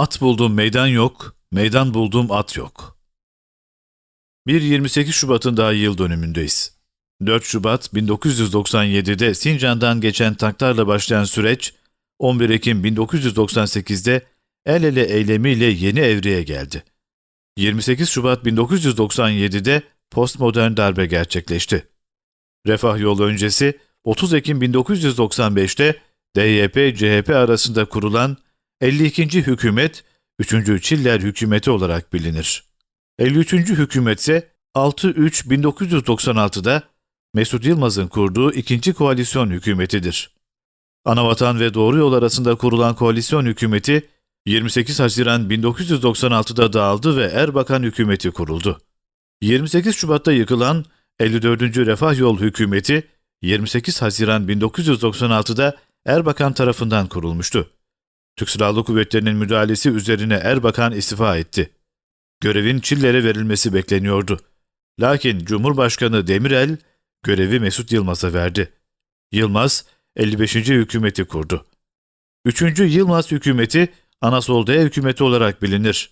At buldum meydan yok, meydan buldum at yok. 1-28 Şubat'ın daha yıl dönümündeyiz. 4 Şubat 1997'de Sincan'dan geçen tanklarla başlayan süreç, 11 Ekim 1998'de el ele eylemiyle yeni evreye geldi. 28 Şubat 1997'de postmodern darbe gerçekleşti. Refah yolu öncesi 30 Ekim 1995'te DYP-CHP arasında kurulan 52. hükümet 3. Çiller hükümeti olarak bilinir. 53. hükümet ise 6-3-1996'da Mesut Yılmaz'ın kurduğu ikinci koalisyon hükümetidir. Anavatan ve Doğru Yol arasında kurulan koalisyon hükümeti 28 Haziran 1996'da dağıldı ve Erbakan hükümeti kuruldu. 28 Şubat'ta yıkılan 54. Refah Yol hükümeti 28 Haziran 1996'da Erbakan tarafından kurulmuştu. Türk Silahlı Kuvvetleri'nin müdahalesi üzerine Erbakan istifa etti. Görevin Çiller'e verilmesi bekleniyordu. Lakin Cumhurbaşkanı Demirel görevi Mesut Yılmaz'a verdi. Yılmaz 55. hükümeti kurdu. 3. Yılmaz hükümeti Anasol D hükümeti olarak bilinir.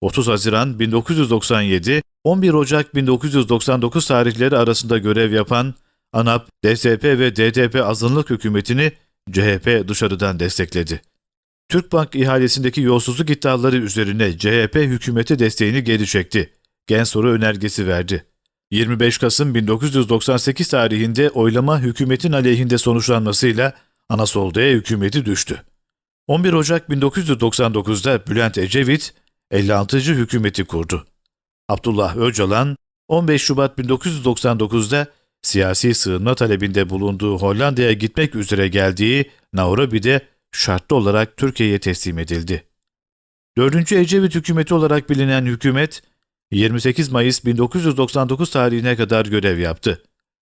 30 Haziran 1997, 11 Ocak 1999 tarihleri arasında görev yapan ANAP, DSP ve DTP azınlık hükümetini CHP dışarıdan destekledi. Türkbank ihalesindeki yolsuzluk iddiaları üzerine CHP hükümeti desteğini geri çekti. Gen soru önergesi verdi. 25 Kasım 1998 tarihinde oylama hükümetin aleyhinde sonuçlanmasıyla Anasol D hükümeti düştü. 11 Ocak 1999'da Bülent Ecevit 56. hükümeti kurdu. Abdullah Öcalan 15 Şubat 1999'da siyasi sığınma talebinde bulunduğu Hollanda'ya gitmek üzere geldiği Nairobi'de şartlı olarak Türkiye'ye teslim edildi. 4. Ecevit hükümeti olarak bilinen hükümet 28 Mayıs 1999 tarihine kadar görev yaptı.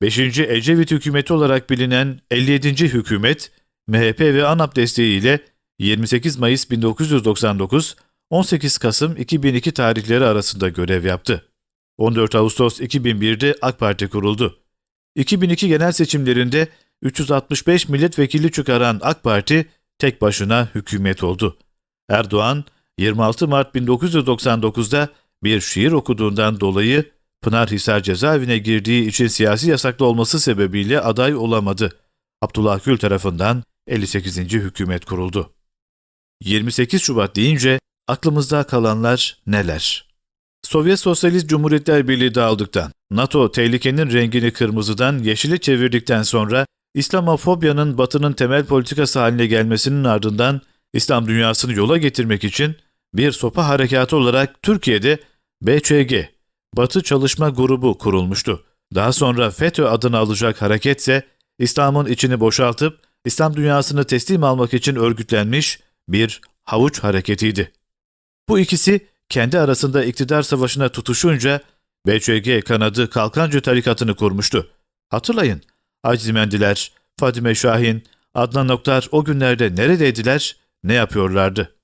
5. Ecevit hükümeti olarak bilinen 57. hükümet MHP ve ANAP desteğiyle 28 Mayıs 1999 18 Kasım 2002 tarihleri arasında görev yaptı. 14 Ağustos 2001'de AK Parti kuruldu. 2002 genel seçimlerinde 365 milletvekili çıkaran AK Parti tek başına hükümet oldu. Erdoğan 26 Mart 1999'da bir şiir okuduğundan dolayı Pınarhisar cezaevine girdiği için siyasi yasaklı olması sebebiyle aday olamadı. Abdullah Gül tarafından 58. hükümet kuruldu. 28 Şubat deyince aklımızda kalanlar neler? Sovyet Sosyalist Cumhuriyetler Birliği dağıldıktan, NATO tehlikenin rengini kırmızıdan yeşile çevirdikten sonra İslamofobyanın batının temel politikası haline gelmesinin ardından İslam dünyasını yola getirmek için bir sopa harekatı olarak Türkiye'de BÇG, Batı Çalışma Grubu kurulmuştu. Daha sonra FETÖ adını alacak hareketse İslam'ın içini boşaltıp İslam dünyasını teslim almak için örgütlenmiş bir havuç hareketiydi. Bu ikisi kendi arasında iktidar savaşına tutuşunca BÇG kanadı Kalkancı tarikatını kurmuştu. Hatırlayın, Acimendiler, Fadime Şahin, Adnan Oktar o günlerde neredeydiler, ne yapıyorlardı?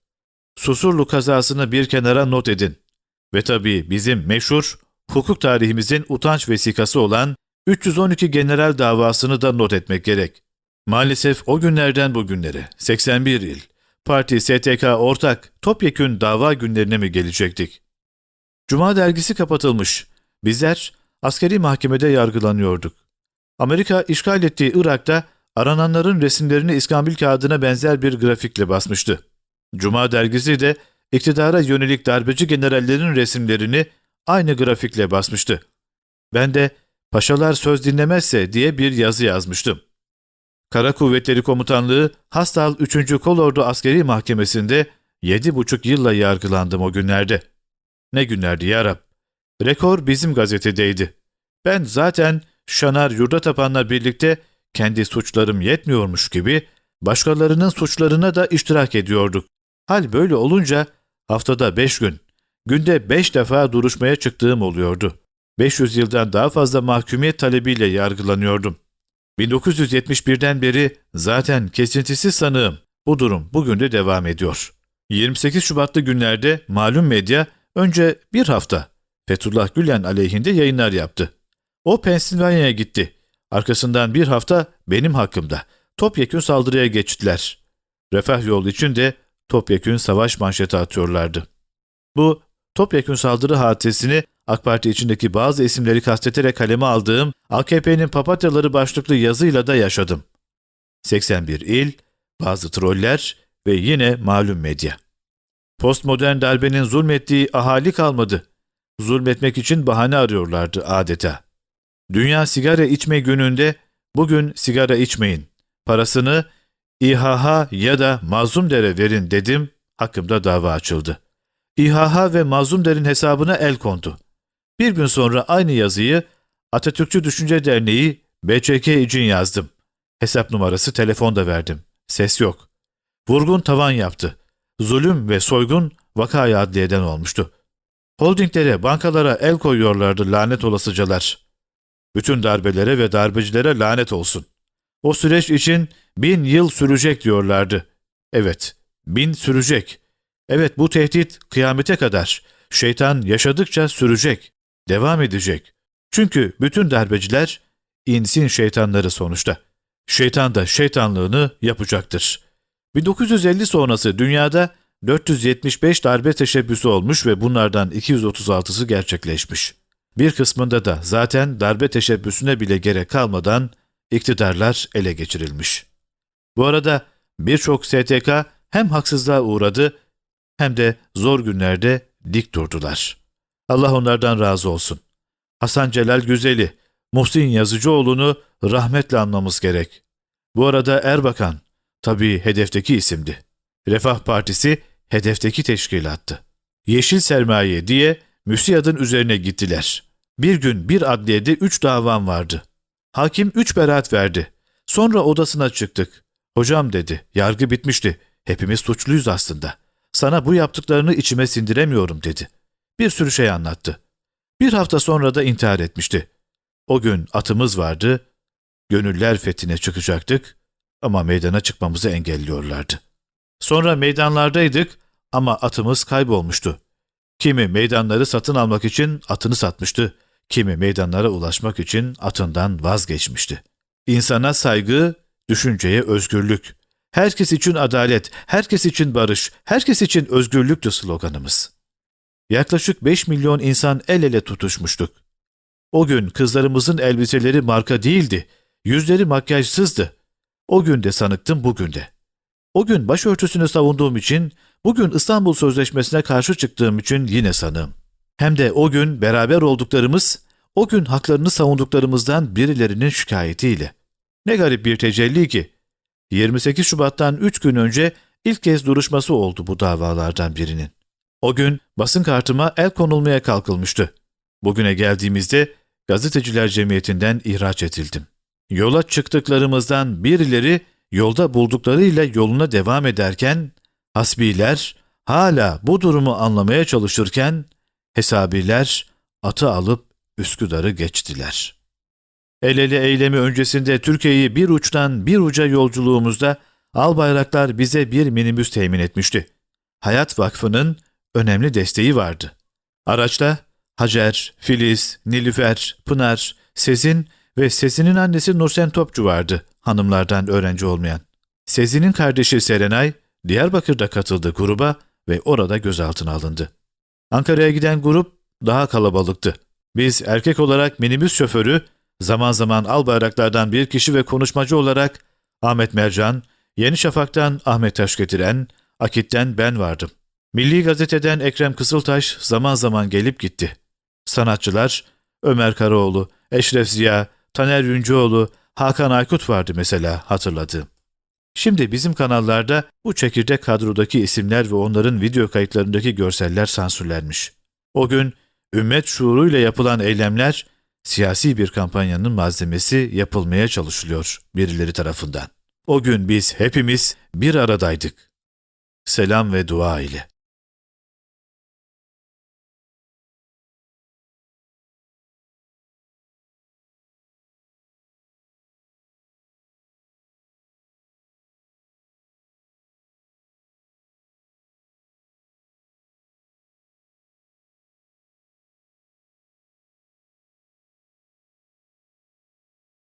Susurlu kazasını bir kenara not edin. Ve tabii bizim meşhur hukuk tarihimizin utanç vesikası olan 312 general davasını da not etmek gerek. Maalesef o günlerden bugünlere 81 yıl parti STK ortak topyekün dava günlerine mi gelecektik? Cuma dergisi kapatılmış. Bizler askeri mahkemede yargılanıyorduk. Amerika işgal ettiği Irak'ta arananların resimlerini İskambil kağıdına benzer bir grafikle basmıştı. Cuma dergisi de iktidara yönelik darbeci generallerin resimlerini aynı grafikle basmıştı. Ben de paşalar söz dinlemezse diye bir yazı yazmıştım. Kara Kuvvetleri Komutanlığı Hastal 3. Kolordu Askeri Mahkemesi'nde 7,5 yılla yargılandım o günlerde. Ne günlerdi ya Rab. Rekor bizim gazetedeydi. Ben zaten Şanar Yurdatapan'la birlikte kendi suçlarım yetmiyormuş gibi başkalarının suçlarına da iştirak ediyorduk. Hal böyle olunca haftada beş gün, günde beş defa duruşmaya çıktığım oluyordu. 500 yıldan daha fazla mahkumiyet talebiyle yargılanıyordum. 1971'den beri zaten kesintisiz sanığım. Bu durum bugün de devam ediyor. 28 Şubatlı günlerde malum medya önce bir hafta Fethullah Gülen aleyhinde yayınlar yaptı. O Pensilvanya'ya gitti. Arkasından bir hafta benim hakkımda topyekün saldırıya geçtiler. Refah yolu için de topyekün savaş manşeti atıyorlardı. Bu topyekün saldırı hadisesini AK Parti içindeki bazı isimleri kasteterek kaleme aldığım AKP'nin papatyaları başlıklı yazıyla da yaşadım. 81 il, bazı troller ve yine malum medya. Postmodern darbenin zulmettiği ahali kalmadı. Zulmetmek için bahane arıyorlardı adeta. Dünya sigara içme gününde bugün sigara içmeyin. Parasını İHH ya da Mazlumder'e verin dedim, hakkımda dava açıldı. İHH ve Mazlumder'in hesabına el kondu. Bir gün sonra aynı yazıyı Atatürkçü Düşünce Derneği BÇK için yazdım. Hesap numarası telefonda verdim. Ses yok. Vurgun tavan yaptı. Zulüm ve soygun vakaya adliyeden olmuştu. Holdinglere, bankalara el koyuyorlardı lanet olasıcalar. Bütün darbelere ve darbecilere lanet olsun. O süreç için bin yıl sürecek diyorlardı. Evet, bin sürecek. Evet bu tehdit kıyamete kadar. Şeytan yaşadıkça sürecek, devam edecek. Çünkü bütün darbeciler insin şeytanları sonuçta. Şeytan da şeytanlığını yapacaktır. 1950 sonrası dünyada 475 darbe teşebbüsü olmuş ve bunlardan 236'sı gerçekleşmiş. Bir kısmında da zaten darbe teşebbüsüne bile gerek kalmadan iktidarlar ele geçirilmiş. Bu arada birçok STK hem haksızlığa uğradı hem de zor günlerde dik durdular. Allah onlardan razı olsun. Hasan Celal Güzeli, Muhsin Yazıcıoğlu'nu rahmetle anmamız gerek. Bu arada Erbakan, tabii hedefteki isimdi. Refah Partisi hedefteki teşkilattı. Yeşil sermaye diye müsiyadın üzerine gittiler. Bir gün bir adliyede üç davam vardı. Hakim üç beraat verdi. Sonra odasına çıktık. Hocam dedi, yargı bitmişti. Hepimiz suçluyuz aslında. Sana bu yaptıklarını içime sindiremiyorum dedi. Bir sürü şey anlattı. Bir hafta sonra da intihar etmişti. O gün atımız vardı. Gönüller fethine çıkacaktık ama meydana çıkmamızı engelliyorlardı. Sonra meydanlardaydık ama atımız kaybolmuştu. Kimi meydanları satın almak için atını satmıştı, kimi meydanlara ulaşmak için atından vazgeçmişti. İnsana saygı, düşünceye özgürlük. Herkes için adalet, herkes için barış, herkes için özgürlüktü sloganımız. Yaklaşık 5 milyon insan el ele tutuşmuştuk. O gün kızlarımızın elbiseleri marka değildi, yüzleri makyajsızdı. O gün de sanıktım bugün de. O gün başörtüsünü savunduğum için, bugün İstanbul Sözleşmesi'ne karşı çıktığım için yine sanığım. Hem de o gün beraber olduklarımız, o gün haklarını savunduklarımızdan birilerinin şikayetiyle. Ne garip bir tecelli ki. 28 Şubat'tan 3 gün önce ilk kez duruşması oldu bu davalardan birinin. O gün basın kartıma el konulmaya kalkılmıştı. Bugüne geldiğimizde Gazeteciler Cemiyeti'nden ihraç edildim. Yola çıktıklarımızdan birileri yolda bulduklarıyla yoluna devam ederken, hasbiler hala bu durumu anlamaya çalışırken, hesabiler atı alıp Üsküdar'ı geçtiler. El ele eylemi öncesinde Türkiye'yi bir uçtan bir uca yolculuğumuzda Albayraklar bize bir minibüs temin etmişti. Hayat Vakfı'nın önemli desteği vardı. Araçta Hacer, Filiz, Nilüfer, Pınar, Sezin ve Sezin'in annesi Nursen Topçu vardı hanımlardan öğrenci olmayan. Sezin'in kardeşi Serenay, Diyarbakır'da katıldı gruba ve orada gözaltına alındı. Ankara'ya giden grup daha kalabalıktı. Biz erkek olarak minibüs şoförü, zaman zaman albayraklardan bir kişi ve konuşmacı olarak Ahmet Mercan, Yeni Şafak'tan Ahmet Taş getiren, Akit'ten ben vardım. Milli Gazete'den Ekrem Kısıltaş zaman zaman gelip gitti. Sanatçılar Ömer Karaoğlu, Eşref Ziya, Taner Yüncüoğlu, Hakan Aykut vardı mesela hatırladığım. Şimdi bizim kanallarda bu çekirdek kadrodaki isimler ve onların video kayıtlarındaki görseller sansürlenmiş. O gün ümmet şuuruyla yapılan eylemler siyasi bir kampanyanın malzemesi yapılmaya çalışılıyor birileri tarafından. O gün biz hepimiz bir aradaydık. Selam ve dua ile.